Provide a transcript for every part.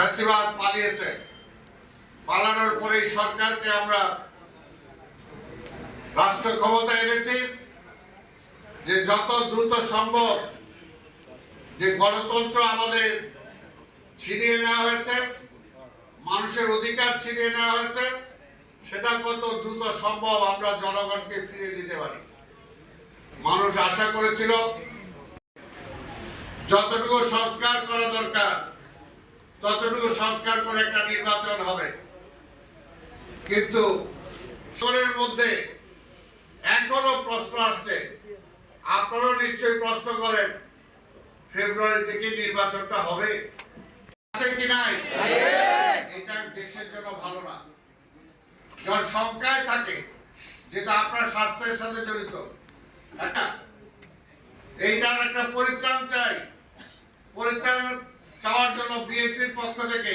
ফ্যাসিবাদ পালিয়েছে। পালানোর পরে সরকারকে আমরা রাষ্ট্র ক্ষমতা এনেছি যে যত দ্রুত সম্ভব যে গণতন্ত্র আমাদের ছিনিয়ে নেওয়া হয়েছে, মানুষের অধিকার ছিনিয়ে নেওয়া হয়েছে, সেটা কত দ্রুত সম্ভব আমরা জনগণকে ফিরিয়ে দিতে পারি। মানুষ আশা করেছিল, যতটুকু সংস্কার করা দরকার ততটুকু সংস্কার করে একটা নির্বাচন হবে। কিন্তু সরের মধ্যে এখনও প্রশ্ন আসছে। আপনারাও নিশ্চয়ই প্রশ্ন করেন ফেব্রুয়ারি থেকে নির্বাচনটা হবে? আছে কি নাই? এটা দেশের জন্য ভালো না। যখন শঙ্কায় থাকে, যেটা আপনার স্বাস্থ্যের সাথে জড়িত। একটা এইটার একটা পরিত্রাণ চাই। পরিত্রাণ চাওয়ার জন্য বিএনপির পক্ষ থেকে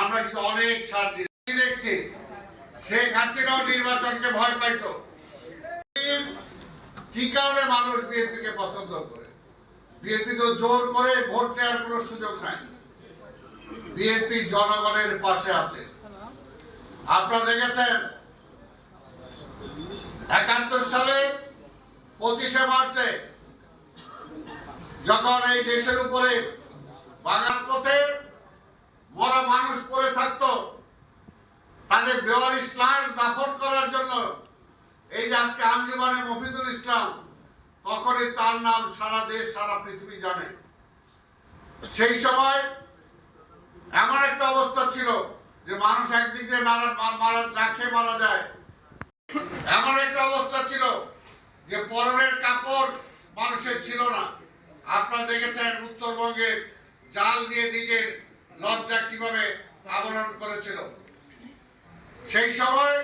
আমরা কিন্তু অনেক ছাড় দিয়েছি। দেখছি? শেখ হাসিনাও নির্বাচনকে ভয় পাইতো। কি কারণে মানুষ বিএনপি কে পছন্দ করে? বিএনপি তো জোর করে ভোট নেওয়ার কোনো সুযোগ নাই। বিএনপি জনগণের পাশে আছে। আপনারা দেখেছেন? একাত্তর সালে পঁচিশে মার্চে যখন এই দেশের উপরে বাগান পথে মরা মানুষ পড়ে থাকতো। তাদের বেওয়ারিশ লাশ দাফন করার জন্য এই যে আজকে আঞ্জুমানে মফিদুল ইসলাম, তখনই তার নাম সারা দেশ, সারা পৃথিবী জানে। সেই সময় এমন একটা অবস্থা ছিল যে মানুষ একদিক দিয়ে মারা না খেয়ে মারা যায়। এমন একটা অবস্থা ছিল যে পরনের কাপড় মানুষের ছিল না। আপনারা দেখেছেন উত্তরবঙ্গে জাল দিয়ে নিজের লজ্জা কীভাবে আবরণ করেছিল? সেই সময়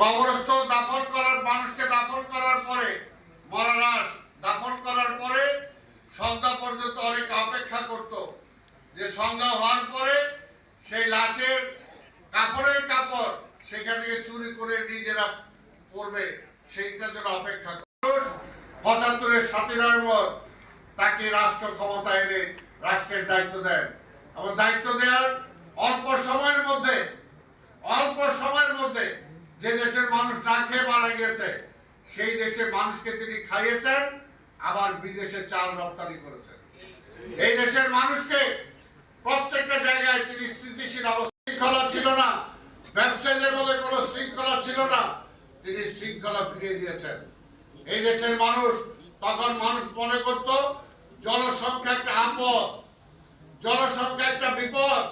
কবরস্থল দাফন করার, মানুষকে দাফন করার পরে মরালাশ দাফন করার পরে সন্ধ্যা পর্যন্ত অনেকে অপেক্ষা করত। যে সন্ধ্যা হওয়ার পরে সেই লাশের কাপড়ের কাপড় সেখান থেকে চুরি করে নিজেরা পড়বে, সেইটার জন্য অপেক্ষা পঁচাত্তরের সাতই নভেম্বর তাকে রাষ্ট্র ক্ষমতা এনে রাষ্ট্রের দায়িত্ব দেন। এবং দায়িত্ব দেওয়ার অল্প সময়ের মধ্যে, অল্প সময়ের মধ্যে যে দেশের মানুষ না খেয়ে মারা গিয়েছে, সেই দেশে মানুষকে তিনি খাইয়েছেন, আবার বিদেশে চাল রপ্তানি করেছেন। এই দেশের মানুষকে প্রত্যেকটা জায়গায় তিনি স্থিতিশীল অবস্থা, শৃঙ্খলা ছিল না। ব্যবসায়ীদের মধ্যে কোনো শৃঙ্খলা ছিল না। তিনি শৃঙ্খলা ফিরিয়ে দিয়েছেন। এই দেশের মানুষ তখন মানুষ মনে করত জনসংখ্যা একটা আপদ, জনসংখ্যা একটা বিপদ।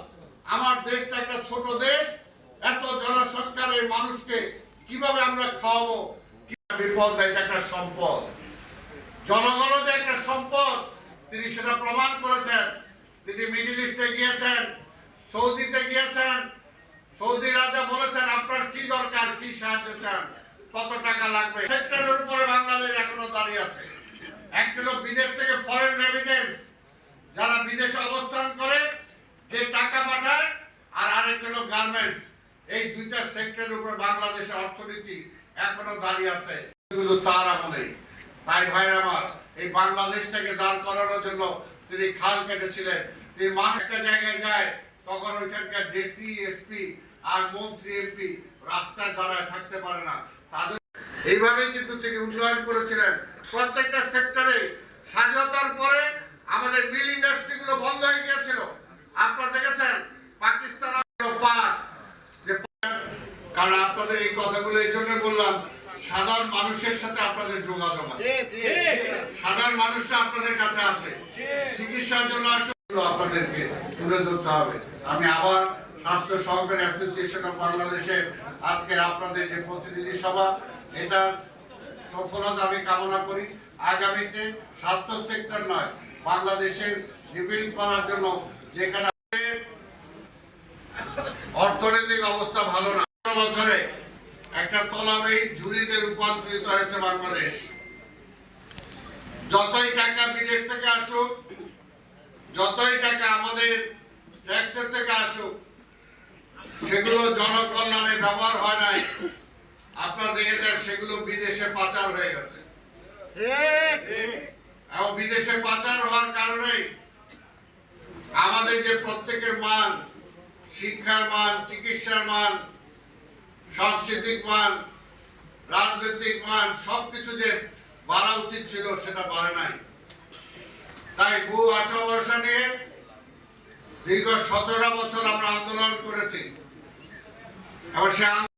আমার দেশটা একটা ছোট দেশ, এত জনসংখ্যার এই মানুষকে কীভাবে আমরা খাওয়াবো? বিপদ এটা একটা সম্পদ। জনগণও যে একটা সম্পদ। তিনি সেটা প্রমাণ করেছেন। তিনি মিডিল ইস্টে গিয়েছেন, সৌদিতে গিয়েছেন। সৌদি রাজা বলেছেন, আপনার কি দরকার? কি সাহায্য চান? কত টাকা লাগবে? সেক্টরের উপরে বাংলাদেশ এখনও দাঁড়িয়ে আছে। একটা হলো বিদেশ থেকে ফরেন রেমিটেন্স যারা বিদেশে অবস্থান করে, যে টাকা পাঠায় আর আরেক হলো গার্মেন্টস এই দুইটা সেক্টরের উপর বাংলাদেশের অর্থনীতি এখনও দাঁড়িয়ে আছে। এগুলো তার আমলেই তাই ভাই আমার, এই বাংলাদেশটাকে দাঁড় করানোর জন্য তিনি খাল কেটেছিলেন। তিনি মা একটা জায়গায় যায়, তখন ওইখানকার ডিসি এসপি আর মন্ত্রী এমপি রাস্তায় দাঁড়ায় থাকতে পারে না। তাদের এইভাবেই কিন্তু তিনি উন্নয়ন করেছিলেন। প্রত্যেকটা সেক্টরে স্বাধীনতার পরে আমাদের মিল ইন্ডাস্ট্রি গুলো বন্ধ হয়ে গিয়েছিল। আপনারা দেখেছেন পাকিস্তান পাট কারণ আপনাদের এই কথাগুলো এই জন্য বললাম সাধারণ মানুষের সাথে আপনাদের যোগাযোগ আছে। সাধারণ মানুষরা আপনাদের কাছে আসে। চিকিৎসার জন্য আসে এগুলো আপনাদেরকে তুলে ধরতে হবে। আমি আবার স্বাস্থ্য সহকারী অ্যাসোসিয়েশন অফ বাংলাদেশের আজকের আপনাদের যে প্রতিনিধি সভা, এটা সফলতা আমি কামনা করি। আগামীতে স্বাস্থ্য সেক্টর নয়, বাংলাদেশের রিবিল্ড করার জন্য যেখানে অর্থনৈতিক অবস্থা ভালো না। বছরে একটা তলাবেই ঝুড়িতে রূপান্তরিত হয়েছে বাংলাদেশ। যতই টাকা বিদেশ থেকে আসুক, যতই টাকা আমাদের ট্যাক্সের থেকে আসুক সেগুলো জনকল্যাণে ব্যবহার হয় নাই। আপনারা দেখেছেন, সেগুলো বিদেশে পাচার হয়ে গেছে। এবং বিদেশে পাচার হওয়ার কারণেই আমাদের যে প্রত্যেকের মান, শিক্ষার মান, চিকিৎসার মান, সাংস্কৃতিক মান, রাজনৈতিক মান, সবকিছু যে বাড়া উচিত ছিল, সেটা বাড়ে নাই। তাই বহু আশা ভরসা নিয়ে দীর্ঘ সতেরো বছর আমরা আন্দোলন করেছি। এবং সে